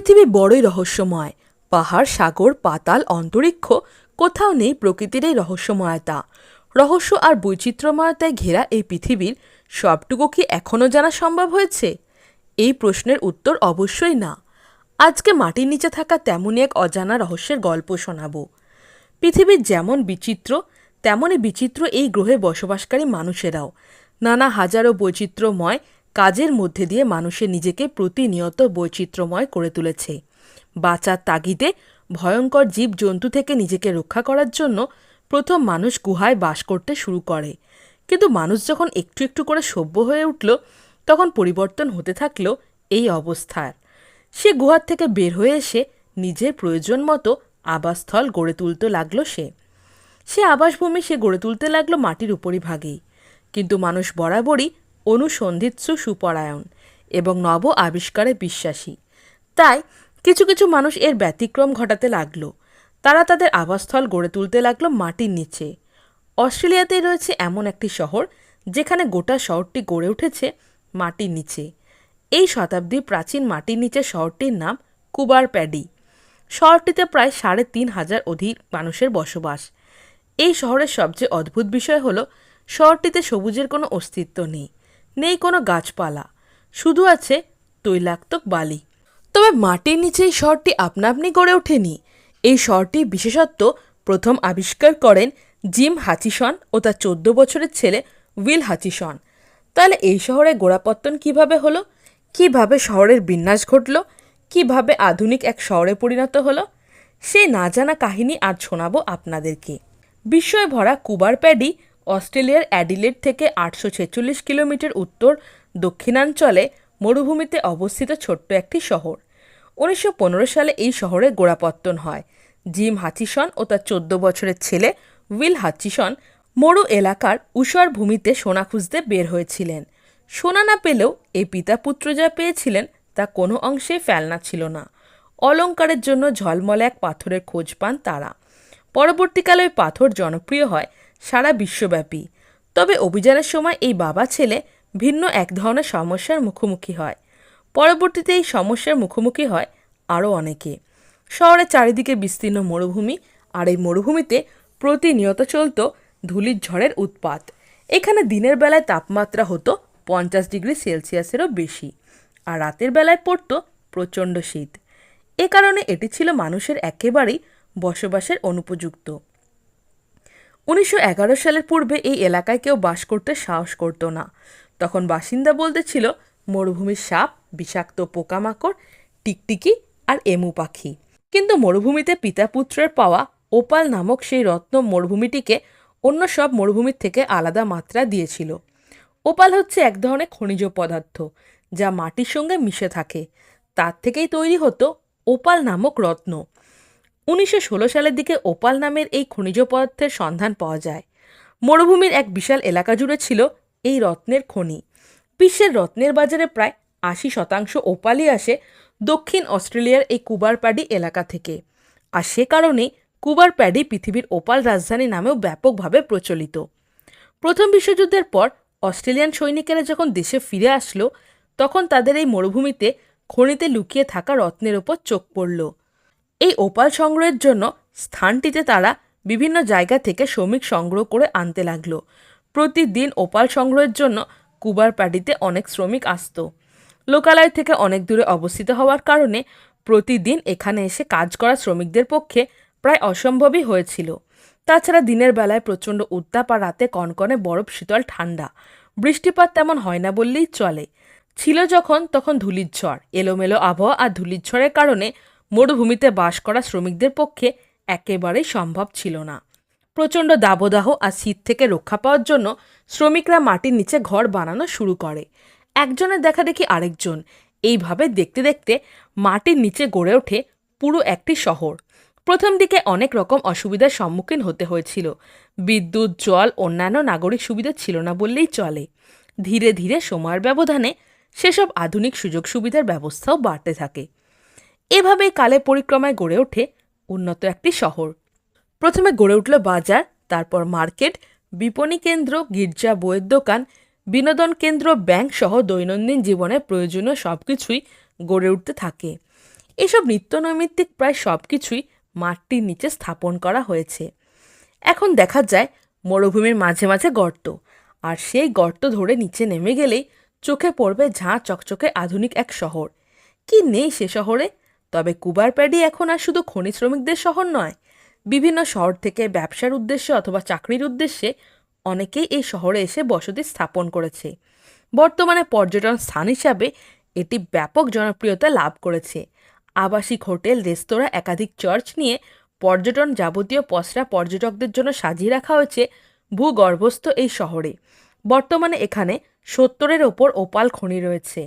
পৃথিবী বড়ই রহস্যময়। পাহাড়, সাগর, পাতাল, অন্তরিক্ষ, কোথাও নেই প্রকৃতির এই রহস্যময়তা। রহস্য আর বৈচিত্র্যময়তায় ঘেরা এই পৃথিবীর সবটুকু কি এখনও জানা সম্ভব হয়েছে? এই প্রশ্নের উত্তর অবশ্যই না। আজকে মাটির নিচে থাকা তেমনই এক অজানা রহস্যের গল্প শোনাবো। পৃথিবীর যেমন বিচিত্র, তেমনই বিচিত্র এই গ্রহে বসবাসকারী মানুষেরাও। নানা হাজারো বৈচিত্র্যময় কাজের মধ্যে দিয়ে মানুষের নিজেকে প্রতিনিয়ত বৈচিত্র্যময় করে তুলেছে। বাঁচার তাগিদে ভয়ঙ্কর জীবজন্তু থেকে নিজেকে রক্ষা করার জন্য প্রথম মানুষ গুহায় বাস করতে শুরু করে। কিন্তু মানুষ যখন একটু একটু করে সভ্য হয়ে উঠল, তখন পরিবর্তন হতে থাকল এই অবস্থার। সে গুহার থেকে বের হয়ে এসে নিজের প্রয়োজন মতো আবাসস্থল গড়ে তুলতে লাগল সে। সে আবাসভূমি সে গড়ে তুলতে লাগল মাটির উপরিভাগেই। কিন্তু মানুষ বরাবরই অনুসন্ধিৎসু সুপরায়ণ এবং নব আবিষ্কারে বিশ্বাসী। তাই কিছু কিছু মানুষ এর ব্যতিক্রম ঘটাতে লাগল। তারা তাদের আবাসস্থল গড়ে তুলতে লাগল মাটির নিচে। অস্ট্রেলিয়াতেই রয়েছে এমন একটি শহর যেখানে গোটা শহরটি গড়ে উঠেছে মাটির নিচে। এই শতাব্দীর প্রাচীন মাটির নিচে শহরটির নাম কুবার প্যাডি শহরটিতে প্রায় সাড়ে তিন হাজার অধিক মানুষের বসবাস। এই শহরের সবচেয়ে অদ্ভুত বিষয় হলো, শহরটিতে সবুজের কোনো অস্তিত্ব নেই। নেই কোনো গাছপালা। শুধু আছে তৈলাক্ত বালি। তবে মাটির নিচে এই শহরটি আপনা আপনি গড়ে ওঠেনি। এই শহরটি বিশেষত্ব প্রথম আবিষ্কার করেন জিম হাচিসন ও তার চোদ্দ বছরের ছেলে উইল হাচিসন। তাহলে এই শহরে গোড়াপত্তন কীভাবে হলো? কীভাবে শহরের বিন্যাস ঘটলো? কীভাবে আধুনিক এক শহরে পরিণত হলো? সেই না জানা কাহিনী আজ শোনাবো আপনাদেরকে। বিস্ময়ে ভরা কুবার প্যাডি অস্ট্রেলিয়ার অ্যাডিলেড থেকে আটশো ছেচল্লিশ কিলোমিটার উত্তর দক্ষিণাঞ্চলে মরুভূমিতে অবস্থিত ছোট্ট একটি শহর। উনিশশো পনেরো সালে এই শহরে গোড়াপত্তন হয়। জিম হাচিসন ও তার চোদ্দ বছরের ছেলে উইল হাচিসন মরু এলাকার উষর ভূমিতে সোনা খুঁজতে বের হয়েছিলেন। সোনা না পেলেও এই পিতা পুত্র যা পেয়েছিলেন তা কোনো অংশে ফেলনা ছিল না। অলংকারের জন্য ঝলমলে এক পাথরের খোঁজ পান তারা। পরবর্তীকালে ওই পাথর জনপ্রিয় হয় সারা বিশ্বব্যাপী। তবে অভিযানের সময় এই বাবা ছেলে ভিন্ন এক ধরনের সমস্যার মুখোমুখি হয়। পরবর্তীতে এই সমস্যার মুখোমুখি হয় আরও অনেকে। শহরের চারিদিকে বিস্তীর্ণ মরুভূমি আর এই মরুভূমিতে প্রতিনিয়ত চলত ধুলির ঝড়ের উৎপাত। এখানে দিনের বেলায় তাপমাত্রা হতো পঞ্চাশ ডিগ্রি সেলসিয়াসেরও বেশি আর রাতের বেলায় পড়তো প্রচণ্ড শীত। এ কারণে এটি ছিল মানুষের একেবারেই বসবাসের অনুপযুক্ত। উনিশশো এগারো সালের পূর্বে এই এলাকায় কেউ বাস করতে সাহস করতো না। তখন বাসিন্দা বলতে ছিল, মরুভূমির সাপ, বিষাক্ত পোকামাকড়, টিকটিকি আর এমু পাখি। কিন্তু মরুভূমিতে পিতা পুত্রের পাওয়া ওপাল নামক সেই রত্ন মরুভূমিটিকে অন্য সব মরুভূমির থেকে আলাদা মাত্রা দিয়েছিল। ওপাল হচ্ছে এক ধরনের খনিজ পদার্থ, যা মাটির সঙ্গে মিশে থাকে। তার থেকেই তৈরি হতো ওপাল নামক রত্ন। উনিশশো ষোলো সালের দিকে ওপাল নামের এই খনিজ পদার্থের সন্ধান পাওয়া যায়। মরুভূমির এক বিশাল এলাকা জুড়ে ছিল এই রত্নের খনি। বিশ্বের রত্নের বাজারে প্রায় আশি শতাংশ ওপালই আসে দক্ষিণ অস্ট্রেলিয়ার এই কুবার প্যাডি এলাকা থেকে। আর সে কারণেই কুবার প্যাডি পৃথিবীর ওপাল রাজধানী নামেও ব্যাপকভাবে প্রচলিত। প্রথম বিশ্বযুদ্ধের পর অস্ট্রেলিয়ান সৈনিকেরা যখন দেশে ফিরে আসলো, তখন তাদের এই মরুভূমিতে খনিতে লুকিয়ে থাকা রত্নের ওপর চোখ পড়ল। এই ওপাল সংগ্রহের জন্য স্থানটিতে তারা বিভিন্ন জায়গা থেকে শ্রমিক সংগ্রহ করে আনতে লাগল। প্রতিদিন ওপাল সংগ্রহের জন্য কুবার প্যাডিতে অনেক শ্রমিক আসতো। লোকালয় থেকে অনেক দূরে অবস্থিত হওয়ার কারণে প্রতিদিন এখানে এসে কাজ করা শ্রমিকদের পক্ষে প্রায় অসম্ভবই হয়েছিল। তাছাড়া দিনের বেলায় প্রচণ্ড উত্তাপ আর রাতে কনকনে বরফ, শীতল, ঠান্ডা। বৃষ্টিপাত তেমন হয় না বললেই চলে। ছিল যখন, তখন ধুলির ঝড়। এলোমেলো আবহাওয়া আর ধুলির ঝড়ের কারণে মরুভূমিতে বাস করা শ্রমিকদের পক্ষে একেবারেই সম্ভব ছিল না। প্রচণ্ড দাবদাহ আর শীত থেকে রক্ষা পাওয়ার জন্য শ্রমিকরা মাটির নিচে ঘর বানানো শুরু করে। একজনের দেখা দেখি আরেকজন। এইভাবে দেখতে দেখতে মাটির নিচে গড়ে ওঠে পুরো একটি শহর। প্রথম দিকে অনেক রকম অসুবিধার সম্মুখীন হতে হয়েছিল। বিদ্যুৎ, জল, অন্যান্য নাগরিক সুবিধা ছিল না বললেই চলে। ধীরে ধীরে সময়ের ব্যবধানে সেসব আধুনিক সুযোগ সুবিধার ব্যবস্থাও বাড়তে থাকে। এভাবেই কালে পরিক্রমায় গড়ে ওঠে উন্নত একটি শহর। প্রথমে গড়ে উঠল বাজার, তারপর মার্কেট, বিপণী কেন্দ্র, গির্জা, বইয়ের দোকান, বিনোদন কেন্দ্র, ব্যাংক সহ দৈনন্দিন জীবনে প্রয়োজনীয় সব কিছুই গড়ে উঠতে থাকে। এসব নিত্যনৈমিত্তিক প্রায় সব কিছুই মাটির নিচে স্থাপন করা হয়েছে। এখন দেখা যায় মরুভূমির মাঝে মাঝে গর্ত, আর সেই গর্ত ধরে নিচে নেমে গেলেই চোখে পড়বে ঝাঁ চকচকে আধুনিক এক শহর। কি নেই সে শহরে? তবে কুবারপ্যাডি এখন আর শুধু খনি শ্রমিকদের শহর নয়, বিভিন্ন শহর থেকে ব্যবসার উদ্দেশ্যে অথবা চাকরির উদ্দেশ্যে অনেকেই এই শহরে এসে বসতি স্থাপন করেছে। বর্তমানে পর্যটন স্থান হিসাবে এটি ব্যাপক জনপ্রিয়তা লাভ করেছে। আবাসিক হোটেল, রেস্তোরাঁ, একাধিক চার্চ নিয়ে পর্যটন যাবতীয় পসরা পর্যটকদের জন্য সাজিয়ে রাখা হয়েছে ভূগর্ভস্থ এই শহরে। বর্তমানে এখানে সত্তরের ওপর ওপাল খনি রয়েছে।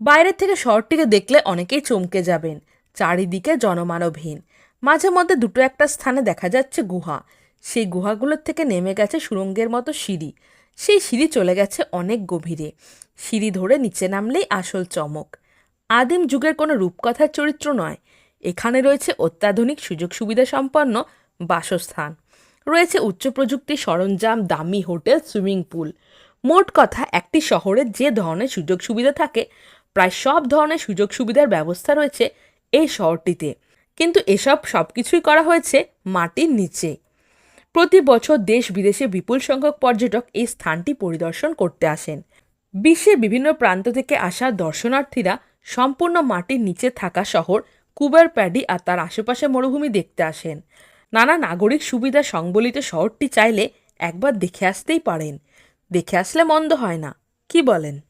বাইরের থেকে শহরটিকে দেখলে অনেকেই চমকে যাবেন। চারিদিকে জনমানবহীন। মাঝে মধ্যে দুটো একটা স্থানে দেখা যাচ্ছে গুহা। সেই গুহাগুলোর থেকে নেমে গেছে সুরঙ্গের মতো সিঁড়ি। সেই সিঁড়ি চলে গেছে অনেক গভীরে। সিঁড়ি ধরে নিচে নামলেই আসল চমক। আদিম যুগের কোনো রূপকথার চরিত্র নয়। এখানে রয়েছে অত্যাধুনিক সুযোগ সুবিধা সম্পন্ন বাসস্থান। রয়েছে উচ্চ প্রযুক্তির সরঞ্জাম, দামি হোটেল, সুইমিং পুল। মোট কথা, একটি শহরে যে ধরনের সুযোগ সুবিধা থাকে প্রায় সব ধরনের সুযোগ সুবিধার ব্যবস্থা রয়েছে এই শহরটিতে। কিন্তু এসব সব কিছুই করা হয়েছে মাটির নিচে। প্রতি বছর দেশ বিদেশে বিপুল সংখ্যক পর্যটক এই স্থানটি পরিদর্শন করতে আসেন। বিশ্বের বিভিন্ন প্রান্ত থেকে আসা দর্শনার্থীরা সম্পূর্ণ মাটির নিচে থাকা শহর কুবার প্যাডি আর তার আশেপাশে মরুভূমি দেখতে আসেন। নানা নাগরিক সুবিধা সংবলিত শহরটি চাইলে একবার দেখে আসতেই পারেন। দেখে আসলে মন্দ হয় না। কি বলেন?